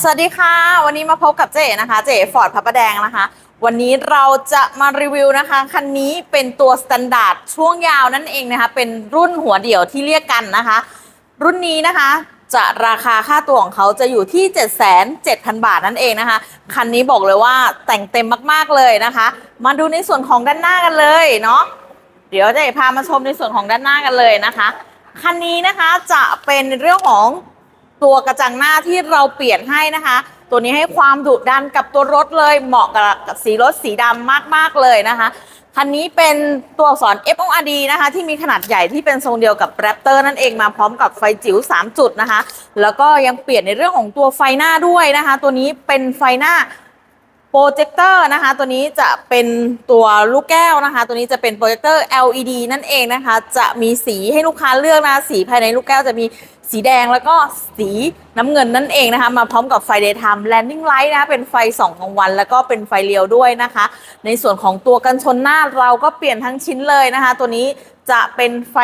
สวัสดีค่ะ วันนี้มาพบกับเจ๊นะคะ เจ๊ฟอร์ดพระประแดงนะคะ วันนี้เราจะมารีวิวนะคะ คันนี้เป็นตัวสแตนดาร์ดช่วงยาวนั่นเองนะคะ เป็นรุ่นหัวเดี่ยวที่เรียกกันนะคะ รุ่นนี้นะคะ จะราคาค่าตัวของเขาจะอยู่ที่ 7,700บาทนั่นเองนะคะ คันนี้บอกเลยว่าแต่งเต็มมากๆเลยนะคะ มาดูในส่วนของด้านหน้ากันเลยเนาะ เดี๋ยวจะพามาชมในส่วนของด้านหน้ากันเลยนะคะ คันนี้นะคะจะเป็นเรื่องของ ตัวกระจังหน้าที่เราเปลี่ยนให้นะคะ ตัวนี้ให้ความดุดันกับตัวรถเลยเหมาะกับสีรถสีดำมากๆเลยนะคะคันนี้เป็นตัวอักษร F O R D นะคะ ที่มีขนาดใหญ่ที่เป็นทรงเดียวกับแรปเตอร์นั่นเองมาพร้อมกับไฟจิ๋ว 3 จุดนะคะ แล้วก็ยังเปลี่ยนในเรื่องของตัวไฟหน้าด้วยนะคะ ตัวนี้เป็นไฟหน้า โปรเจคเตอร์นะคะ ตัวนี้จะเป็นตัวลูกแก้วนะคะ ตัวนี้จะเป็นโปรเจคเตอร์ LED นั่นเองนะคะ จะมีสีให้ลูกค้าเลือกนะสีภายในลูกแก้วจะมีสีแดงแล้วก็สีน้ำเงินนั่นเองนะคะ มาพร้อมกับไฟ daytime landing light นะคะเป็นไฟส่องกลางวัน แล้วก็เป็นไฟเลี้ยวด้วยนะคะ ในส่วนของตัวกันชนหน้าเราก็เปลี่ยนทั้งชิ้นเลยนะคะ ตัวนี้จะเป็นไฟ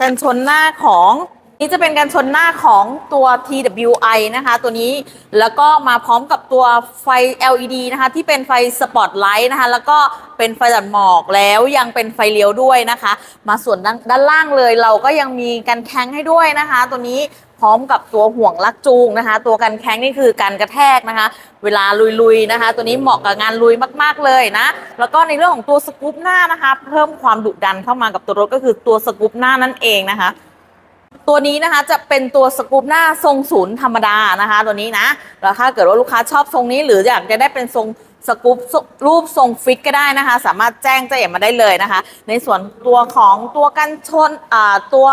กันชนหน้าของ นี่จะเป็นการชนหน้าของตัว TWI นะคะ ตัวนี้แล้วก็มาพร้อมกับตัวไฟ LED นะคะ ที่เป็นไฟสปอตไลท์นะคะ แล้วก็เป็นไฟตัดหมอกแล้วยังเป็นไฟเลี้ยวด้วยนะคะ มาส่วนด้านานล่างเลยเราก็ยังมีกันแข้งให้ด้วยนะคะ ตัวนี้พร้อมกับตัวห่วงลักจูงนะคะ ตัวกันแข้งนี่คือการกระแทกนะคะ เวลาลุยๆนะคะ ตัวนี้เหมาะกับงานลุยมาก ๆเลยนะ แล้วก็ในเรื่องของตัวสกู๊ปหน้านะคะ เพิ่มความดุดันเข้ามากับตัวรถก็คือตัวสกู๊ปหน้านั่นเองนะคะ ตัวนี้นะคะจะเป็นตัวสกูปหน้าทรงศูนย์ธรรมดานะคะ ตัวนี้นะแล้วถ้าเกิดว่าลูกค้าชอบทรงนี้ หรืออยากจะได้เป็นทรงสกูปรูปทรงฟิกก็ได้นะคะ สามารถแจ้งเจ๊เอ๋มาได้เลยนะคะ ในส่วนตัวของตัวกันชนอ่าตัว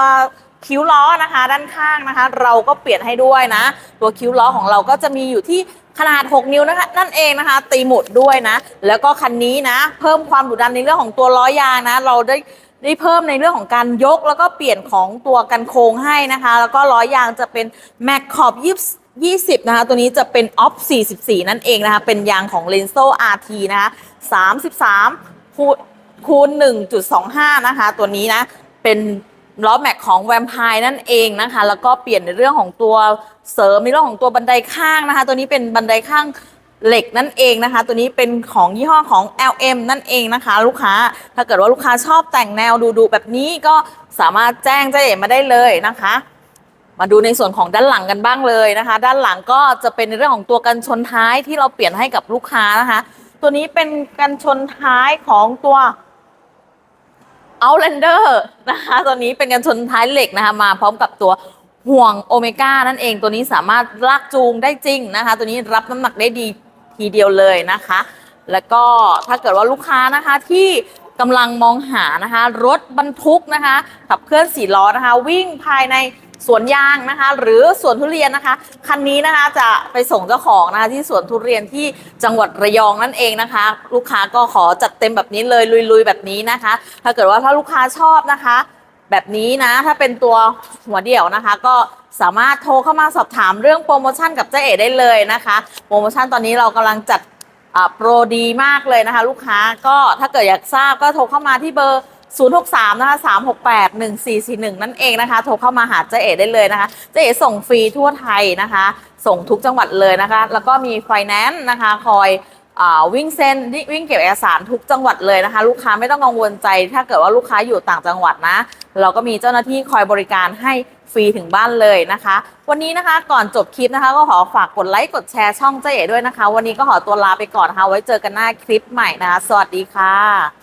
คิ้วล้อนะคะ ด้านข้างนะคะ เราก็เปลี่ยนให้ด้วยนะ ตัวคิ้วล้อของเราก็จะมีอยู่ที่ขนาด 6 นิ้วนะคะนั่นเองนะคะ ตีหมุดด้วยนะ แล้วก็คันนี้นะ เพิ่มความดุดันในเรื่องของตัวล้อยางนะ เราได้ ได้เพิ่มในเรื่องของการยกแล้วก็เปลี่ยนของตัวกันโค้งให้นะคะ แล้วก็ล้อยางจะเป็นแม็กขอบยี่20 นะคะ ตัวนี้จะเป็นออฟ44 นั่นเองนะคะ เป็นยางของ l e n z o RT นะคะ 33คูณคูณ1.25 นะคะ ตัวนี้นะ เป็นล้อแม็กของแวมไพร์นั่นเองนะคะ แล้วก็เปลี่ยนในเรื่องของตัวเสริมในเรื่องของตัวบันไดข้างนะคะ ตัวนี้เป็นบันไดข้าง เหล็กนั่นเองนะคะ ตัวนี้เป็นของยี่ห้อของ LM นั่นเองนะคะ ลูกค้าถ้าเกิดว่าลูกค้าชอบแต่งแนวดูๆแบบนี้ก็สามารถแจ้งเจ๊เอ๋มาได้เลยนะคะ มาดูในส่วนของด้านหลังกันบ้างเลยนะคะ ด้านหลังก็จะเป็นในเรื่องของตัวกันชนท้ายที่เราเปลี่ยนให้กับลูกค้านะคะ ตัวนี้เป็นกันชนท้ายของตัว Outlander นะคะตัวนี้เป็นกันชนท้ายเหล็กนะคะมาพร้อมกับตัวห่วงโอเมก้านั่นเองตัวนี้สามารถลากจูงได้จริงนะคะ ตัวนี้รับน้ำหนักได้ดี ทีเดียวเลยนะคะ แล้วก็ถ้าเกิดว่าลูกค้านะคะที่กำลังมองหานะคะ รถบรรทุกนะคะขับเคลื่อนสี่ล้อนะคะ วิ่งภายในสวนยางนะคะ หรือสวนทุเรียนนะคะ คันนี้นะคะจะไปส่งเจ้าของนะคะที่สวนทุเรียนที่จังหวัดระยองนั่นเองนะคะ ลูกค้าก็ขอจัดเต็มแบบนี้เลยลุยๆแบบนี้นะคะ ถ้าเกิดว่าถ้าลูกค้าชอบนะคะ แบบนี้นะ ถ้าเป็นตัวหัวเดี่ยวนะคะ ก็สามารถโทรเข้ามาสอบถามเรื่องโปรโมชั่นกับเจ๊เอ๋ได้เลยนะคะ โปรโมชั่นตอนนี้เรากำลังจัดโปรดีมากเลยนะคะ ลูกค้าก็ถ้าเกิดอยากทราบก็โทรเข้ามาที่เบอร์ 063 นะคะ 368 1441 นั่นเองนะคะ โทรเข้ามาหาเจ๊เอ๋ได้เลยนะคะ เจ๊เอ๋ส่งฟรีทั่วไทยนะคะ ส่งทุกจังหวัดเลยนะคะ แล้วก็มีไฟแนนซ์นะคะคอย วิ่งเส้นวิ่งเก็บเอกสารทุกจังหวัดเลยนะคะ ลูกค้าไม่ต้องกังวลใจ ถ้าเกิดว่าลูกค้าอยู่ต่างจังหวัดนะ เราก็มีเจ้าหน้าที่คอยบริการให้ฟรีถึงบ้านเลยนะคะ วันนี้นะคะก่อนจบคลิปนะคะ ก็ขอฝากกดไลค์กดแชร์ช่องเจ๊เอ๋ด้วยนะคะ วันนี้ก็ขอตัวลาไปก่อนนะคะ ไว้เจอกันหน้าคลิปใหม่นะคะ สวัสดีค่ะ